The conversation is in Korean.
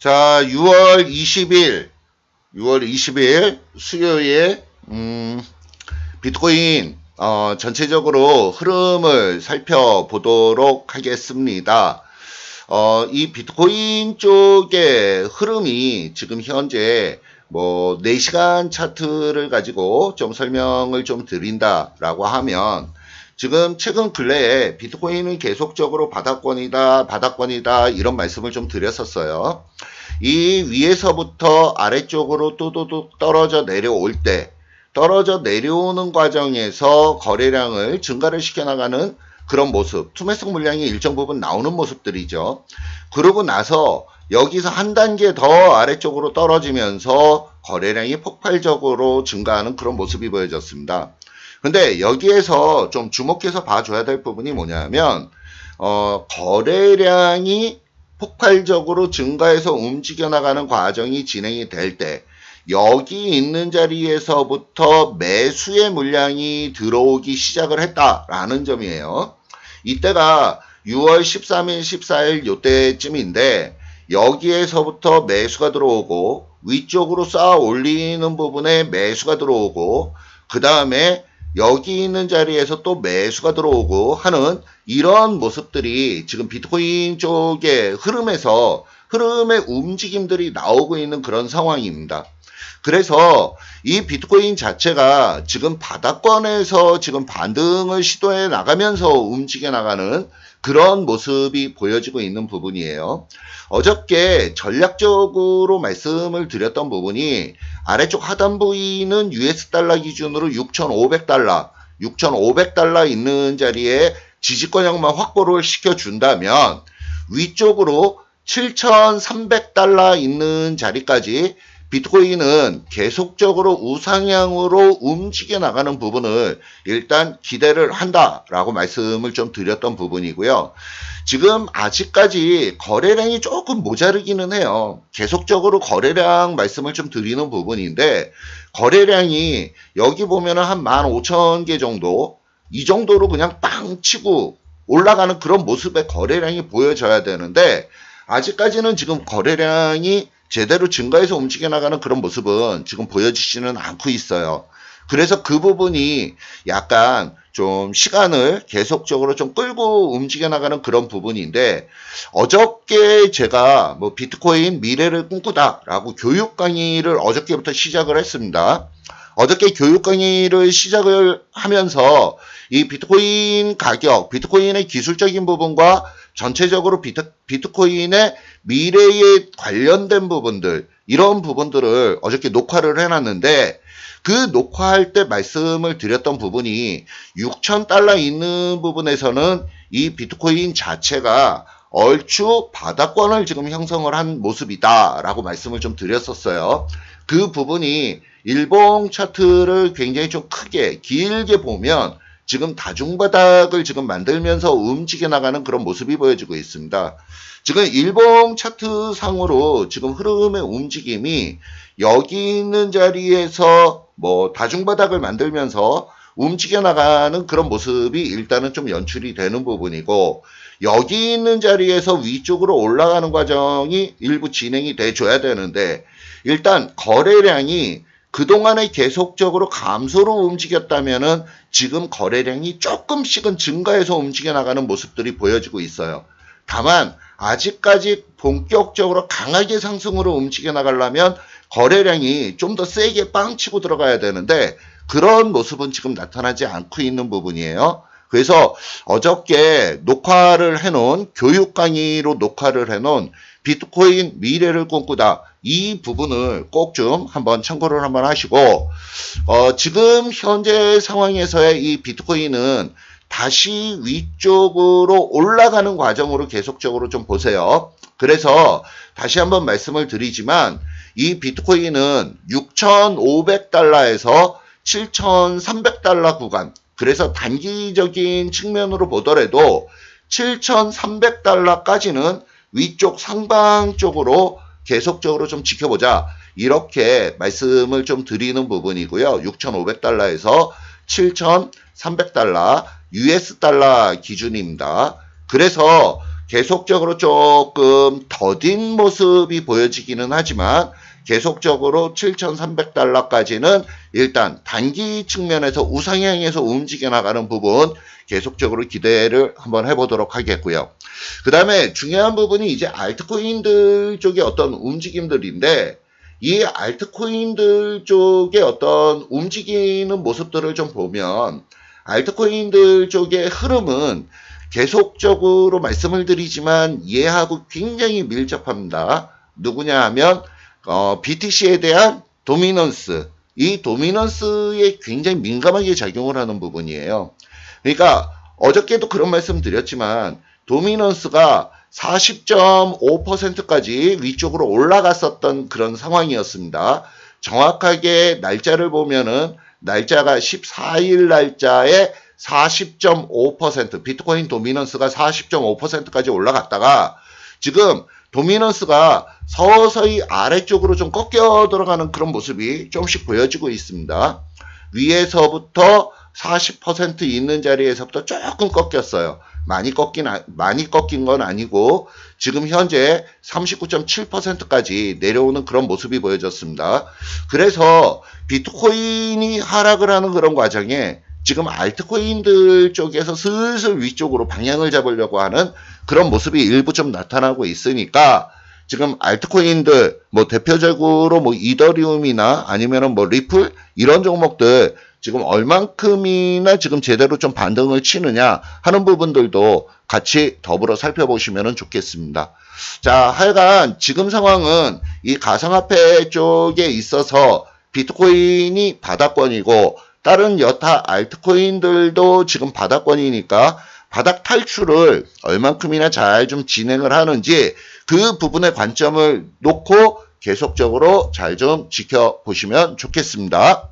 자, 6월 20일, 6월 20일 수요일, 음, 비트코인, 어, 전체적으로 흐름을 살펴보도록 하겠습니다. 어, 이 비트코인 쪽의 흐름이 지금 현재 뭐 4시간 차트를 가지고 좀 설명을 좀 드린다라고 하면 지금 최근 근래에 비트코인은 계속적으로 바닥권이다, 바닥권이다 이런 말씀을 좀 드렸었어요. 이 위에서부터 아래쪽으로 또또또 떨어져 내려올 때 떨어져 내려오는 과정에서 거래량을 증가를 시켜나가는 그런 모습, 투매성 물량이 일정 부분 나오는 모습들이죠. 그러고 나서 여기서 한 단계 더 아래쪽으로 떨어지면서 거래량이 폭발적으로 증가하는 그런 모습이 보여졌습니다. 근데 여기에서 좀 주목해서 봐줘야 될 부분이 뭐냐면 어, 거래량이 폭발적으로 증가해서 움직여 나가는 과정이 진행이 될 때 여기 있는 자리에서부터 매수의 물량이 들어오기 시작을 했다라는 점이에요. 이때가 6월 13일, 14일 요때쯤인데 여기에서부터 매수가 들어오고 위쪽으로 쌓아 올리는 부분에 매수가 들어오고 그 다음에 여기 있는 자리에서 또 매수가 들어오고 하는 이런 모습들이 지금 비트코인 쪽의 흐름에서 흐름의 움직임들이 나오고 있는 그런 상황입니다. 그래서 이 비트코인 자체가 지금 바닥권에서 지금 반등을 시도해 나가면서 움직여 나가는 그런 모습이 보여지고 있는 부분이에요. 어저께 전략적으로 말씀을 드렸던 부분이 아래쪽 하단 부위는 US 달러 기준으로 6,500달러, 6,500달러 있는 자리에 지지권역만 확보를 시켜준다면 위쪽으로 7,300달러 있는 자리까지 비트코인은 계속적으로 우상향으로 움직여 나가는 부분을 일단 기대를 한다라고 말씀을 좀 드렸던 부분이고요. 지금 아직까지 거래량이 조금 모자르기는 해요. 계속적으로 거래량 말씀을 좀 드리는 부분인데 거래량이 여기 보면은 한 15,000개 정도 이 정도로 그냥 빵 치고 올라가는 그런 모습의 거래량이 보여져야 되는데 아직까지는 지금 거래량이 제대로 증가해서 움직여 나가는 그런 모습은 지금 보여지지는 않고 있어요. 그래서 그 부분이 약간 좀 시간을 계속적으로 좀 끌고 움직여 나가는 그런 부분인데 어저께 제가 뭐 비트코인 미래를 꿈꾸다라고 교육 강의를 어저께부터 시작을 했습니다. 어저께 교육 강의를 시작을 하면서 이 비트코인 가격, 비트코인의 기술적인 부분과 전체적으로 비트, 비트코인의 미래에 관련된 부분들, 이런 부분들을 어저께 녹화를 해놨는데 그 녹화할 때 말씀을 드렸던 부분이 6,000달러 있는 부분에서는 이 비트코인 자체가 얼추 바닥권을 지금 형성을 한 모습이다라고 말씀을 좀 드렸었어요. 그 부분이 일봉 차트를 굉장히 좀 크게 길게 보면 지금 다중바닥을 지금 만들면서 움직여 나가는 그런 모습이 보여지고 있습니다. 지금 일봉 차트 상으로 지금 흐름의 움직임이 여기 있는 자리에서 뭐 다중바닥을 만들면서 움직여 나가는 그런 모습이 일단은 좀 연출이 되는 부분이고 여기 있는 자리에서 위쪽으로 올라가는 과정이 일부 진행이 돼 줘야 되는데 일단 거래량이 그동안에 계속적으로 감소로 움직였다면은 지금 거래량이 조금씩은 증가해서 움직여 나가는 모습들이 보여지고 있어요. 다만 아직까지 본격적으로 강하게 상승으로 움직여 나가려면 거래량이 좀 더 세게 빵치고 들어가야 되는데 그런 모습은 지금 나타나지 않고 있는 부분이에요. 그래서 어저께 녹화를 해놓은 교육 강의로 녹화를 해놓은 비트코인 미래를 꿈꾸다 이 부분을 꼭 좀 한번 참고를 한번 하시고 어, 지금 현재 상황에서의 이 비트코인은 다시 위쪽으로 올라가는 과정으로 계속적으로 좀 보세요. 그래서 다시 한번 말씀을 드리지만 이 비트코인은 6,500달러에서 7,300달러 구간 그래서 단기적인 측면으로 보더라도 7,300달러까지는 위쪽 상방 쪽으로 계속적으로 좀 지켜보자. 이렇게 말씀을 좀 드리는 부분이고요. 6,500달러에서 7,300달러 US 달러 기준입니다. 그래서 계속적으로 조금 더딘 모습이 보여지기는 하지만 계속적으로 7,300달러까지는 일단 단기 측면에서 우상향에서 움직여 나가는 부분 계속적으로 기대를 한번 해보도록 하겠고요. 그 다음에 중요한 부분이 이제 알트코인들 쪽의 어떤 움직임들인데 이 알트코인들 쪽의 어떤 움직이는 모습들을 좀 보면 알트코인들 쪽의 흐름은 계속적으로 말씀을 드리지만 얘하고 굉장히 밀접합니다. 누구냐 하면 어, BTC에 대한 도미넌스 이 도미넌스에 굉장히 민감하게 작용을 하는 부분이에요. 그러니까 어저께도 그런 말씀 드렸지만 도미넌스가 40.5%까지 위쪽으로 올라갔었던 그런 상황이었습니다. 정확하게 날짜를 보면은 날짜가 14일 날짜에 40.5% 비트코인 도미넌스가 40.5%까지 올라갔다가 지금 도미넌스가 서서히 아래쪽으로 좀 꺾여 들어가는 그런 모습이 조금씩 보여지고 있습니다. 위에서부터 40% 있는 자리에서부터 조금 꺾였어요. 많이 꺾인 많이 꺾인 건 아니고 지금 현재 39.7%까지 내려오는 그런 모습이 보여졌습니다. 그래서 비트코인이 하락을 하는 그런 과정에 지금 알트코인들 쪽에서 슬슬 위쪽으로 방향을 잡으려고 하는 그런 모습이 일부 좀 나타나고 있으니까 지금 알트코인들 뭐 대표적으로 뭐 이더리움이나 아니면은 뭐 리플 이런 종목들 지금 얼만큼이나 지금 제대로 좀 반등을 치느냐 하는 부분들도 같이 더불어 살펴보시면 좋겠습니다. 자, 하여간 지금 상황은 이 가상화폐 쪽에 있어서 비트코인이 바닥권이고 다른 여타 알트코인들도 지금 바닥권이니까 바닥 탈출을 얼만큼이나 잘 좀 진행을 하는지 그 부분의 관점을 놓고 계속적으로 잘 좀 지켜보시면 좋겠습니다.